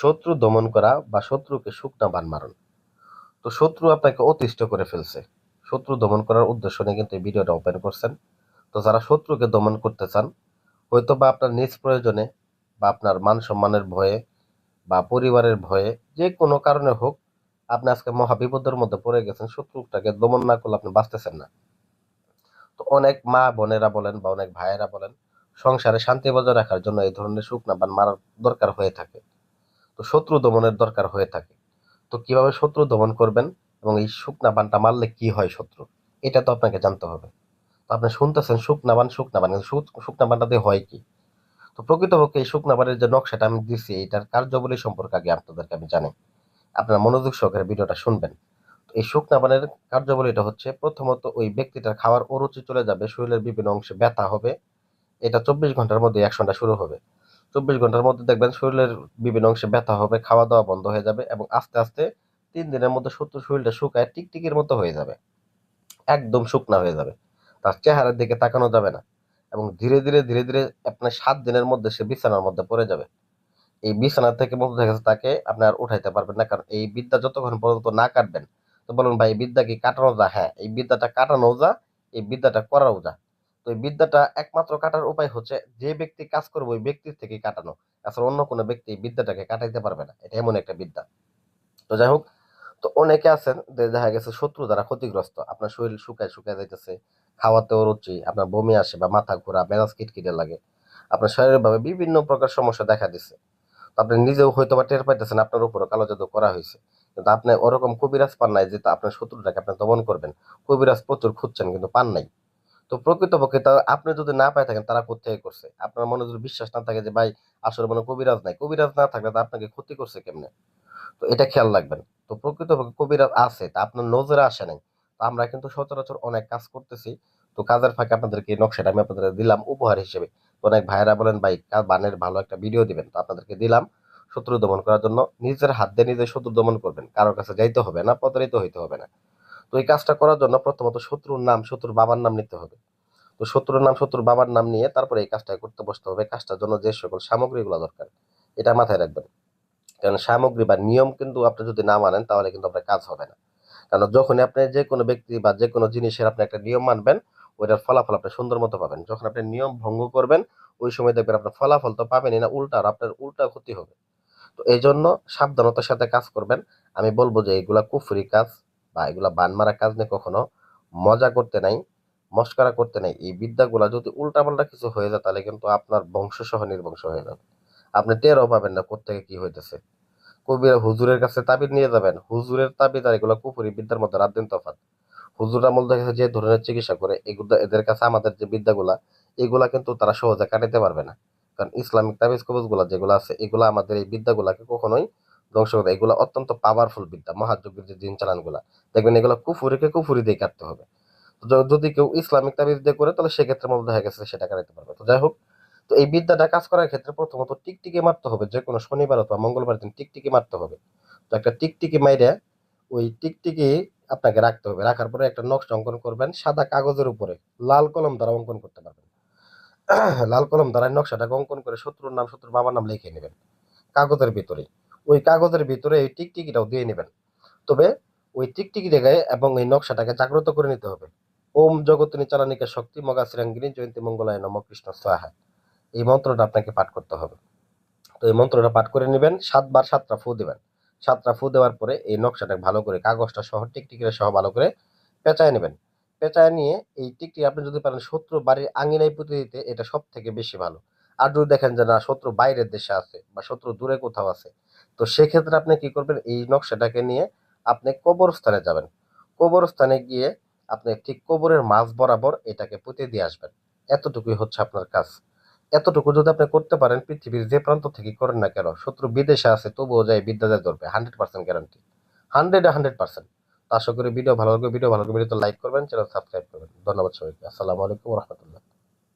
শত্রু দমন করা বা শত্রুকে শুকনা বান মারণ। তো শত্রু আপনাকে অতিষ্ঠ করে ফেলছে। শত্রু দমন করার উদ্দেশ্য নিয়ে কিন্তু এই ভিডিওটা ওপেন করছেন। তো যারা শত্রুকে দমন করতে চান হয়তো বা আপনার নিজ প্রয়োজনে বা আপনার মান সম্মানের ভয়ে বা পরিবারের ভয়ে যে কোনো কারণে হোক আপনি আজকে মহা বিপদের মধ্যে পড়ে গেছেন, শত্রুটাকে দমন না করলে আপনি বাঁচতেছেন না। তো অনেক মা বোনেরা বলেন বা অনেক ভাইয়েরা বলেন, সংসারে শান্তি বজায় রাখার জন্য এই ধরনের শুকনা বান মারার দরকার হয়ে থাকে। তো শত্রু দমনের দরকার হয়ে থাকে। তো কীভাবে শত্রু দমন করবেন এবং এই শুকনা বানটা মারলে কি হয় শত্রু? এটা তো আপনাকে জানতে হবে। তো আপনি শুনতেছেন শুকনা বান শুকনা বান শুকনা বানটা দিয়ে হয় কি? তো প্রকৃতপক্ষে এই শুকনা বানের যে নকশাটা আমি দিচ্ছি এটার কার্যবলী সম্পর্কে আগে আপনাদেরকে আমি জানি আপনারা মনোযোগ সহকারে ভিডিওটা শুনবেন। তো এই শুকনা বানের কার্যাবলীটা হচ্ছে প্রথমত ওই ব্যক্তিটার খাওয়ার অরুচি চলে যাবে, শরীরের বিভিন্ন অংশে ব্যথা হবে। এটা চব্বিশ ঘণ্টার মধ্যে অ্যাকশনটা শুরু হবে। চব্বিশ ঘণ্টার মধ্যে দেখবেন শরীরের বিভিন্ন অংশে ব্যথা হবে খাওয়া দাওয়া বন্ধ হয়ে যাবে এবং আস্তে আস্তে তিন দিনের মধ্যে শত্রু শরীরটা শুকায় টিকটিকির মতো হয়ে যাবে। একদম শুকনা হয়ে যাবে। তার চেহারার দিকে তাকানো যাবে না এবং ধীরে ধীরে ধীরে ধীরে আপনার সাত দিনের মধ্যে সে বিছানার মধ্যে পড়ে যাবে। এই বিছানা থেকে মধ্যে দেখা যাচ্ছে তাকে আপনি আর উঠাইতে পারবেন না কারণ এই বিদ্যা যতক্ষণ পর্যন্ত না কাটবেন, তো বলুন ভাই বিদ্যা কি কাটানো যা হ্যাঁ এই বিদ্যাটা কাটানো যা এই বিদ্যাটা করাও যা তো বিদ্যাটা একমাত্র কাটার উপায় হচ্ছে যে ব্যক্তি কাজ করবে ওই ব্যক্তির থেকে কাটানো। আসলে অন্য কোনো ব্যক্তি বিদ্যাটাকে কাটাইতে পারবে না। এটা এমন একটা বিদ্যা। তো যাই হোক, তো অনেকে আছেন যে দেখা গেছে শত্রু দ্বারা ক্ষতিগ্রস্ত। আপনার শরীর শুকায় শুকায় যাইতেছে খাওয়াতেও রুচি আপনার বমি আসে বা মাথা ঘোরা মেজাজ কিটকিটে লাগে। আপনার শরীরের ভাবে বিভিন্ন প্রকার সমস্যা দেখা দিচ্ছে তো আপনি নিজেও হয়তো বা টের পাইতেছেন আপনার উপরও কালো জাদু করা হয়েছে কিন্তু আপনি ওরকম কবিরাজ পান নাই যে আপনার শত্রুটাকে আপনি দমন করবেন। কবিরাজ প্রচুর খুঁজছেন কিন্তু পান নাই। তো প্রকৃতপক্ষে তা আপনি যদি না পাই থাকেন, তারা কোথেকে করছে? আপনার মনে যদি বিশ্বাস না থাকে যে, ভাই, আসলে মনে কবিরাজ নাই। কবিরাজ না থাকলে তো আপনাকে ক্ষতি করছে কেমনে? তো এটা খেয়াল রাখবেন। তো প্রকৃতপক্ষে কবিরাজ আছে, তা আপনার নজরে আসে নাই। তো আমরা কিন্তু সচরাচর অনেক কাজ করতেছি। তো কাজের ফাঁকে আপনাদেরকে নকশাটা আমি আপনাদের দিলাম উপহার হিসেবে। অনেক ভাইরা বলেন, ভাই বানের ভালো একটা ভিডিও দিবেন। তো আপনাদেরকে দিলাম শত্রু দমন করার জন্য। নিজের হাত দিয়ে নিজে শত্রু দমন করবেন। কারোর কাছে যাইতে হবে না, প্রতারিত হইতে হবে না। তো এই কাজটা করার জন্য প্রথমত শত্রুর নাম, শত্রুর বাবার নাম নিতে হবে। তো শত্রুর নাম, শত্রুর বাবার নাম নিয়ে তারপরে এই কাজটা করতে বসতে হবে। কাজটার জন্য যে সকল সামগ্রীগুলো দরকার, এটা মাথায় রাখবেন। কারণ সামগ্রী বা নিয়ম কিন্তু আপনি যদি না মানেন, তাহলে কিন্তু আপনার কাজ হবে না। কারণ যখনই আপনি যে কোনো ব্যক্তি বা যে কোনো জিনিসের আপনি একটা নিয়ম মানবেন, ওইটার ফলাফল আপনি সুন্দর মতো পাবেন। যখন আপনি নিয়ম ভঙ্গ করবেন, ওই সময় দেখবেন আপনার ফলাফল তো পাবেনই না, উল্টা আর আপনার উল্টা ক্ষতি হবে। তো এই জন্য সাবধানতার সাথে কাজ করবেন। আমি বলব যে এগুলা কুফরি কাজ। বা এগুলা বান মারা কাজ নিয়ে কখনো মজা করতে নাই, মস্করা করতে নাই। এই বিদ্যাগুলা যদি উল্টাপাল্টা কিছু হয়ে যায়, তাহলে কিন্তু আপনার বংশ সহ নির্বংশ হয়ে যাবে। আপনি টেরও পাবেন না কোথেকে কি হইতেছে। কবিরা হুজুরের কাছে তাবিজ নিয়ে যাবেন। হুজুরের তাবিজ আর এগুলো কুফুরি বিদ্যার মধ্যে রাত দিন তফাৎ। হুজুর আমল দেখা যে ধরনের চিকিৎসা করে, এগুলো এদের কাছে আমাদের যে বিদ্যাগুলা, এগুলা কিন্তু তারা সহজে কাটাতে পারবে না। কারণ ইসলামিক তাবিজ কবজগুলা যেগুলো আছে, এগুলো আমাদের এই বিদ্যাগুলাকে কখনোই ধ্বংস করে এগুলো অত্যন্ত পাওয়ারফুল বিদ্যা, মহাযজ্ঞের যে দিন চালানগুলা দেখবেন এগুলো কুফুরিকে কুফুরি দিয়ে কাটতে হবে। যদি কেউ ইসলামিক তাবিজ দিয়ে করে, তাহলে সেক্ষেত্রে মধ্যে দেখা গেছে সেটা কাটাতে পারবে। তো যাই হোক, তো এই বিদ্যাটা কাজ করার ক্ষেত্রে প্রথমত টিকটিকি মারতে হবে। যে কোনো শনিবার অথবা মঙ্গলবার দিন টিকটিকি মারতে হবে। তো একটা টিকটিকি মাইরে ওই টিকটিকি আপনাকে রাখতে হবে। রাখার পরে একটা নকশা অঙ্কন করবেন, সাদা কাগজের উপরে লাল কলম দ্বারা অঙ্কন করতে পারবেন। লাল কলম দ্বারা নকশাটাকে অঙ্কন করে শত্রুর নাম, শত্রুর বাবার নাম লিখে নেবেন। কাগজের ভিতরে ওই কাগজের ভিতরে এই টিকটিকিটাও দিয়ে নেবেন। তবে ওই টিকটিকি জায়গায় এবং এই নকশাটাকে জাগ্রত করে নিতে হবে। ওম জগতিনী চালানিকা শক্তি মগা শ্রীরাঙ্গিনী জয়ন্তী মঙ্গলায় নম কৃষ্ণ সাহা এই মন্ত্রটা আপনাকে পাঠ করতে হবে। তো এই মন্ত্রটা পাঠ করে নেবেন, সাতবার সাতটা ফু দেবেন। সাতটা ফু দেওয়ার পরে এই নকশাটা ভালো করে, কাগজটা সহ, টিকটিকিটা সহ ভালো করে পেঁচায় নেবেন। পেঁচায় নিয়ে এই টিকটিকি আপনি যদি পারেন শত্রু বাড়ির আঙিনায় পুঁতে দিতে, এটা সব থেকে বেশি ভালো। আর যদি দেখেন যে না, শত্রু বাইরের দেশে আছে বা শত্রু দূরে কোথাও আছে তো সেক্ষেত্রে আপনি কি করবেন? এই নকশাটাকে নিয়ে আপনি কবরস্থানে যাবেন। কবরস্থানে গিয়ে আপনি ঠিক কবরের মাঝ বরাবর এটাকে পুঁতে দিয়ে আসবেন। এতটুকুই হচ্ছে আপনার কাজ। এতটুকু যদি আপনি করতে পারেন, পৃথিবীর যে প্রান্ত থেকে করেন না কেন, শত্রু বিদেশে আছে, তবুও যায় বিদ্যালয় ধরবে hundred percent guarantee hundred hundred percent. আশা করি ভিডিও ভালো লাগবে। ভিডিও ভালো লাগবে ভিডিও লাইক করবেন চ্যানেল সাবস্ক্রাইব করবেন। ধন্যবাদ সবাইকে। আসসালামু আলাইকুম রহমতুল্লাহ।